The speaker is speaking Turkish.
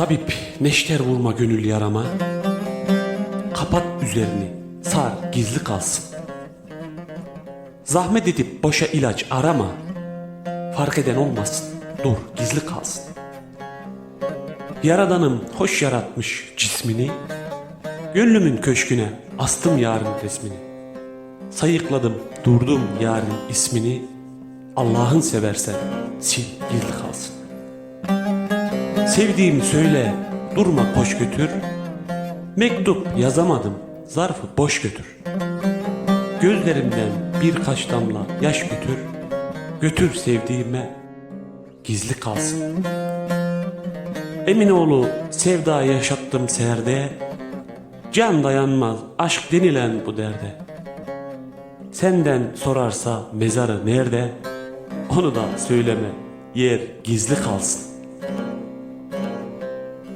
Tabip neşter vurma gönül yarama. Kapat üzerini sar gizli kalsın. Zahmet edip boşa ilaç arama. Fark eden olmasın dur gizli kalsın. Yaradanım hoş yaratmış cismini. Gönlümün köşküne astım yarın resmini. Sayıkladım durdum yarın ismini. Allah'ın seversen sil gizli kalsın Sevdiğimi söyle, durma koş götür. Mektup yazamadım, zarfı boş götür. Gözlerimden birkaç damla yaş götür. Götür sevdiğime, gizli kalsın. Eminoğlu sevda yaşattım serde. Can dayanmaz aşk denilen bu derde. Senden sorarsa mezarı nerede? Onu da söyleme, yer gizli kalsın.